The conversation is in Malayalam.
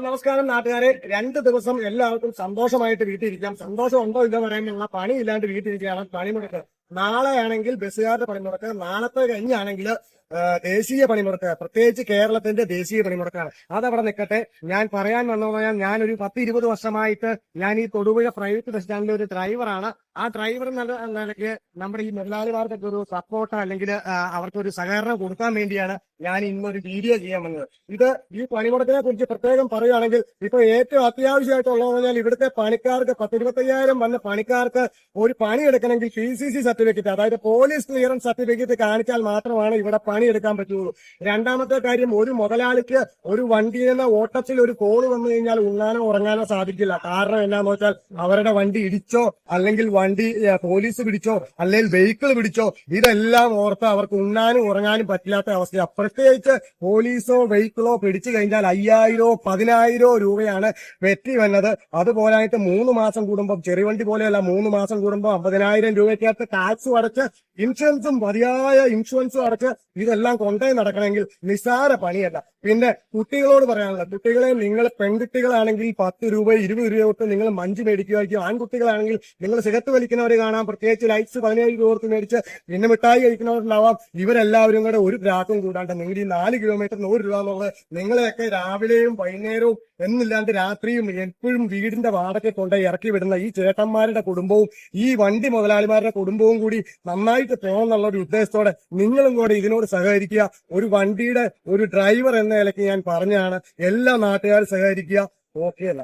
നമസ്കാരം നാട്ടുകാരെ. രണ്ട് ദിവസം എല്ലാവർക്കും സന്തോഷമായിട്ട് വീട്ടിലിരിക്കാം. സന്തോഷം ഉണ്ടോ ഇല്ല ഇല്ലാണ്ട് പണിയില്ലാണ്ട് വീട്ടിലിരിക്കുകയാണ്. പണിമുടക്ക്. നാളെയാണെങ്കിൽ ബസ്സുകാരുടെ പണിമുടക്ക്. നാളത്തെ കഴിഞ്ഞാണെങ്കിൽ ദേശീയ പണിമുടക്ക്. പ്രത്യേകിച്ച് കേരളത്തിന്റെ ദേശീയ പണിമുടക്കാണ്. അതവിടെ നിൽക്കട്ടെ ഞാൻ പറയാൻ വന്നു പറഞ്ഞാൽ ഞാൻ ഒരു പത്ത് ഇരുപത് വർഷമായിട്ട് ഞാൻ ഈ തൊടുപുഴ പ്രൈവറ്റ് ബസ് സ്റ്റാൻഡിലെ ഒരു ഡ്രൈവറാണ്. ആ ഡ്രൈവർ എന്ന നിലയ്ക്ക് നമ്മുടെ ഈ മുതലാളിമാർക്കൊക്കെ ഒരു സപ്പോർട്ട് അല്ലെങ്കിൽ അവർക്ക് ഒരു സഹകരണം കൊടുക്കാൻ വേണ്ടിയാണ് ഞാൻ ഇന്ന് ഒരു വീഡിയോ ചെയ്യാൻ വന്നത്. ഇത് ഈ പണിമുടക്കിനെ കുറിച്ച് പ്രത്യേകം പറയുകയാണെങ്കിൽ ഇപ്പൊ ഏറ്റവും അത്യാവശ്യമായിട്ടുള്ളത് പറഞ്ഞാൽ ഇവിടുത്തെ പണിക്കാർക്ക് പത്തിരുപത്തയ്യായിരം വന്ന പണിക്കാർക്ക് ഒരു പണി എടുക്കണമെങ്കിൽ പി സി സി സർട്ടിഫിക്കറ്റ് അതായത് പോലീസ് ക്ലിയറൻസ് സർട്ടിഫിക്കറ്റ് കാണിച്ചാൽ മാത്രമാണ് ഇവിടെ പണിയെടുക്കാൻ പറ്റുള്ളൂ. രണ്ടാമത്തെ കാര്യം ഒരു മുതലാളിക്ക് ഒരു വണ്ടി എന്ന ഓട്ടത്തിൽ ഒരു കോൾ വന്നു കഴിഞ്ഞാൽ ഉണ്ണാനോ ഉറങ്ങാനോ സാധിക്കില്ല. കാരണം എന്താന്ന് വെച്ചാൽ അവരുടെ വണ്ടി ഇടിച്ചോ അല്ലെങ്കിൽ വണ്ടി പോലീസ് പിടിച്ചോ അല്ലെങ്കിൽ വെഹിക്കിൾ പിടിച്ചോ ഇതെല്ലാം ഓർത്ത് അവർക്ക് ഉണ്ണാനും ഉറങ്ങാനും പറ്റില്ലാത്ത അവസ്ഥയാണ് പ്രത്യേകിച്ച് പോലീസോ വെഹിക്കിളോ പിടിച്ചു കഴിഞ്ഞാൽ അയ്യായിരോ പതിനായിരോ രൂപയാണ് വെറ്റി വന്നത്. അതുപോലായിട്ട് മൂന്ന് മാസം കൂടുമ്പോൾ ചെറിയ പോലെയല്ല മൂന്ന് മാസം കൂടുമ്പോൾ അമ്പതിനായിരം രൂപയ്ക്കകത്ത് ടാക്സും അടച്ച് ഇൻഷുറൻസും മതിയായ ഇൻഷുറൻസും അടച്ച് ഇതെല്ലാം കൊണ്ടേ നടക്കണമെങ്കിൽ നിസ്സാര പണിയല്ല. പിന്നെ കുട്ടികളോട് പറയാനുള്ളത് കുട്ടികളെ നിങ്ങൾ പെൺകുട്ടികളാണെങ്കിൽ പത്ത് രൂപ ഇരുപത് രൂപ തൊട്ട് നിങ്ങൾ മഞ്ച് മേടിക്കുമായിരിക്കും. ആൺകുട്ടികളാണെങ്കിൽ നിങ്ങൾ സിഗരറ്റ് വലിക്കുന്നവർ കാണാം പ്രത്യേകിച്ച് ലൈറ്റ്സ് പതിനേഴ് രൂപ കൊടുത്ത് മേടിച്ച് പിന്നെ മിഠായി കഴിക്കുന്നവരുണ്ടാവാം. ഇവരെല്ലാവരും കൂടെ ഒരു ഗ്രാഹകം കൂടാണ്ട് നിങ്ങൾ ഈ നാല് കിലോമീറ്റർ നൂറ് രൂപ എന്നുള്ളത് നിങ്ങളെയൊക്കെ രാവിലെയും വൈകുന്നേരവും എന്നില്ലാണ്ട് രാത്രിയും എപ്പോഴും വീടിന്റെ വാടക കൊണ്ട് ഇറക്കി വിടുന്ന ഈ ചേട്ടന്മാരുടെ കുടുംബവും ഈ വണ്ടി മുതലാളിമാരുടെ കുടുംബവും കൂടി നന്നായിട്ട് പോകണം എന്നുള്ള ഒരു ഉദ്ദേശത്തോടെ നിങ്ങളും കൂടെ ഇതിനോട് സഹകരിക്കുക. ഒരു വണ്ടിയുടെ ഒരു ഡ്രൈവർ എന്ന നിലയ്ക്ക് ഞാൻ പറഞ്ഞാണ് എല്ലാ നാട്ടുകാരും സഹകരിക്കുക. ഓക്കെ അല്ല?